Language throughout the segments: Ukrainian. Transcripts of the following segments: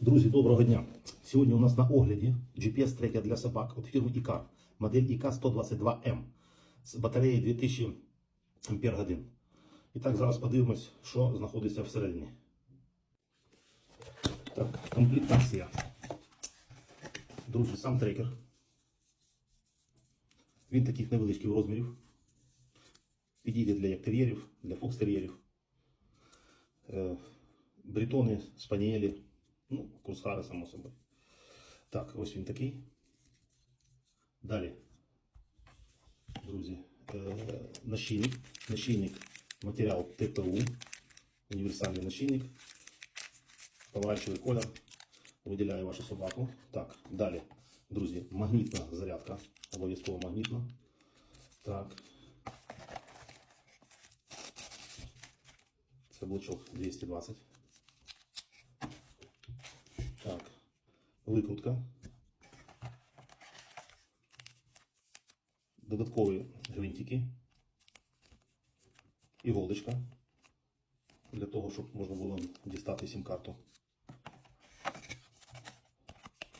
Друзі, доброго дня. Сьогодні у нас на огляді GPS-трекер для собак від фірми ICAR, модель IK122M з батареєю 2000 Ампер годин. І так, зараз подивимось, що знаходиться всередині. Так, комплектація. Друзі, сам трекер. Він таких невеличких розмірів. Підійде для яктер'єрів, для фокстер'єрів. Е, Бритони, спаніелі, ну, курсари, само собою. Так, ось він такий. Далі, друзі, е, нашийник. Нашийник, матеріал ТПУ, універсальний нашийник. Помаранчевий колір. Виділяє вашу собаку. Так, далі, друзі, магнітна зарядка. Обов'язково магнітна. Так. Це блочок 220. Так, викрутка. Додаткові гвинтики. Іголочка. Для того, щоб можна було дістати сім-карту.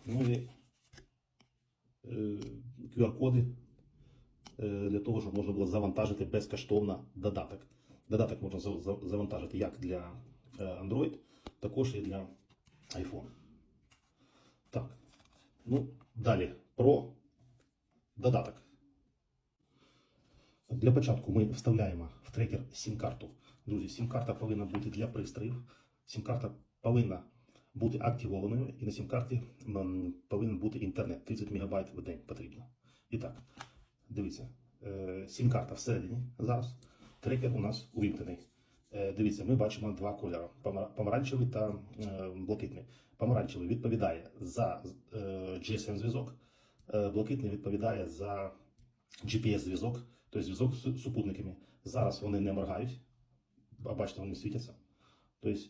Ну і е, QR-коди е, для того, щоб можна було завантажити безкоштовно додаток. Додаток можна за- за- завантажити як для е, Android, також і для iPhone. Так. Ну, далі про додаток. Для початку ми вставляємо в трекер сім-карту. Друзі, сім-карта повинна бути для пристроїв. Сім-карта повинна бути активованою, і на сім-карті повинен бути інтернет. 30 МБ в день потрібно. І так, дивіться, е, сім-карта всередині зараз. Трекер у нас увімкнений. Е, Дивіться, ми бачимо два кольори: помаранчевий та е, блакитний. Помаранчевий відповідає за е, GSM-зв'язок, е, блакитний відповідає за GPS-зв'язок, тобто зв'язок з супутниками. Зараз вони не моргають, а бачите, вони світяться. Тобто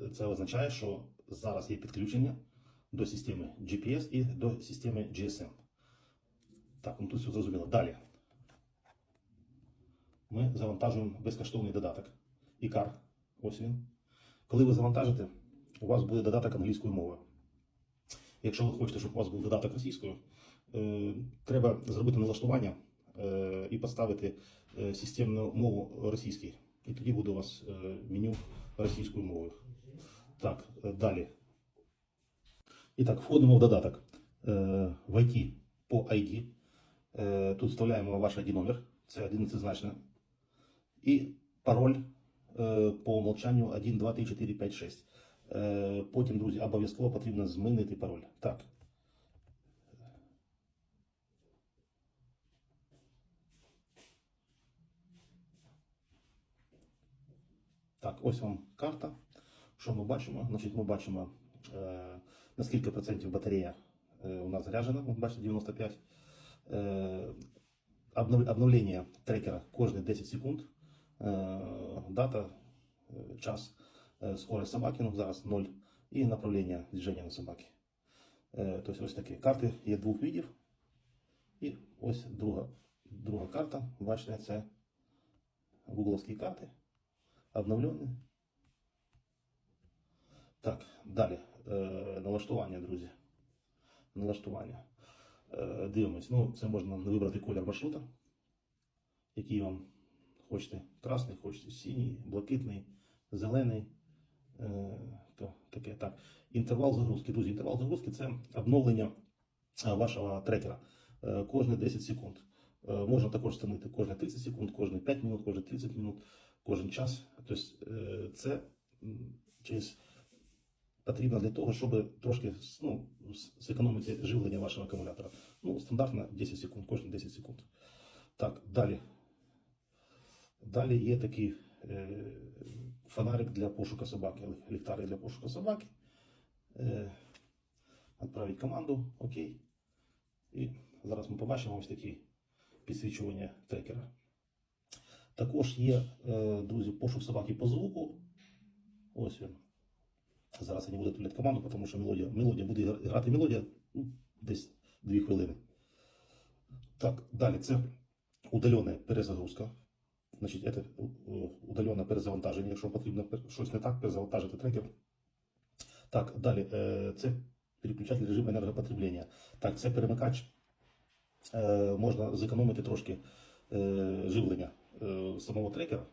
е, це означає, що зараз є підключення до системи GPS і до системи GSM. Так, ну тут все зрозуміло. Далі ми завантажуємо безкоштовний додаток. ICAR. Ось він. Коли ви завантажите, у вас буде додаток англійською мовою. Якщо ви хочете, щоб у вас був додаток російською, е, треба зробити налаштування е, і поставити е, системну мову російській. І тоді буде у вас меню російською мовою. Так, далі. І так, входимо в додаток. Е, Войти по ID. Тут вставляємо ваш ID номер. Це 11 значно. І пароль по умолчанню 1, 2, 3, 4, 5, 6. Е, Потім, друзі, обов'язково потрібно змінити пароль. Так. Так, ось вам карта. Що ми бачимо? Значить, ми бачимо, е, на процентів батарея е, у нас заряджена. От бачите, 95. Е, обновлення трекера кожні 10 секунд. Е, дата, е, час, скорость собаки, ну зараз 0, і направлення движення на собаки. Е, тобто ось такі карти є двох видів. І ось друга, друга карта. Бачите, це гугловські карти. Обновлені. Так, далі. Е, налаштування, друзі. Налаштування. Е, дивимось. Ну, це можна вибрати колір маршрута, який вам хочете. Красний, хочете синій, блакитний, зелений. Е, то таке так. Інтервал загрузки. Друзі, інтервал загрузки це обновлення е, вашого трекера. Е, кожні 10 секунд. Можна також встановити кожні 30 секунд, кожні 5 минут, кожні 30 минут, кожен час. Тобто це через потрібно для того, щоб трошки ну, зекономити живлення вашого акумулятора. Ну, стандартно 10 секунд, кожні 10 секунд. Так, далі. Далі є такий е, фонарик для пошуку собаки, лі- ліхтарик для пошуку собаки. Е, команду, окей. І зараз ми побачимо ось такі підсвічування трекера. Також є, е, друзі, пошук собаки по звуку. Ось він. Зараз я не буду відправляти команду, тому що мелодія, мелодія буде грати мелодія ну, десь 2 хвилини. Так, далі це удалена перезагрузка. Значить, це удалене перезавантаження, якщо потрібно щось не так, перезавантажити трекер. Так, далі. е, Це переключатель режим енергопотреблення. Так, це перемикач. Е, Можна зекономити трошки е, живлення е, самого трекера.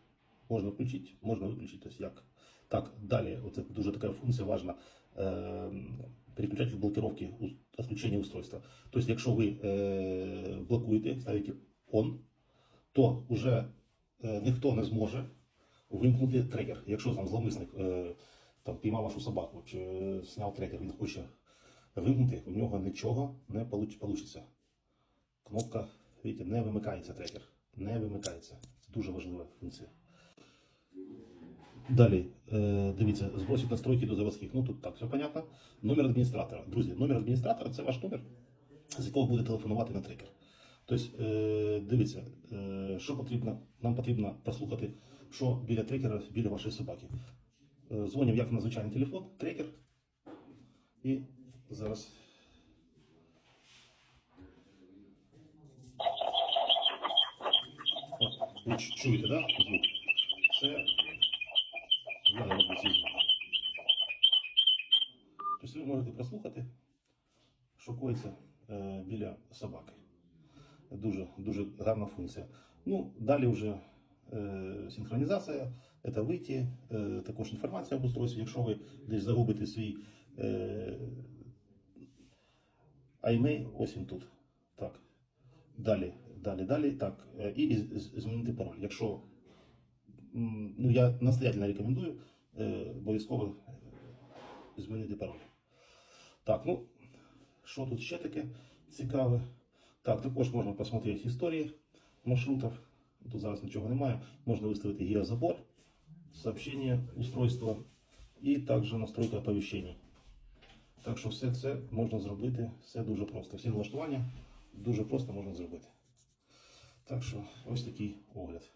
Можна включити, можна виключити. Тобто як. Так, далі, оце дуже така функція важна. Е, Переключатель блокировки отключення устройства. Тобто, якщо ви е, блокуєте, ставите on, то вже е, ніхто не зможе вимкнути трекер. Якщо там зловмисник е, там, піймав вашу собаку чи е, зняв трекер, він хоче вимкнути, у нього нічого не вийде. Кнопка, видите, не вимикається трекер. Не вимикається. Це дуже важлива функція. Далі, е, дивіться, збросить настройки до заводських. Ну тут так, все понятно. Номер адміністратора. Друзі, номер адміністратора це ваш номер, з якого буде телефонувати на трекер. Тобто, дивіться, е, що потрібно, нам потрібно прослухати, що біля трекера, біля вашої собаки. Е, дзвонив як на звичайний телефон, трекер. І зараз. Ви чу- чуєте, да? Звук? Це. Тобто ви можете прослухати, що коїться біля собаки. Дуже, дуже гарна функція. Ну, далі вже е, синхронізація, вийти, е, також інформація об устройстві. Якщо ви десь загубите свій е, iMail, ось він тут. Так. Далі, далі, далі. Так. е, І змінити пароль. Якщо ну, я настоятельно рекомендую е, обов'язково е, змінити пароль. Так, ну, що тут ще таке цікаве? Так, також можна посмотрети історії маршрутів. Тут зараз нічого немає. Можна виставити геозабор, сообщення устройства і також настройка оповіщень. Так що все це можна зробити, все дуже просто. Всі налаштування дуже просто можна зробити. Так що ось такий огляд.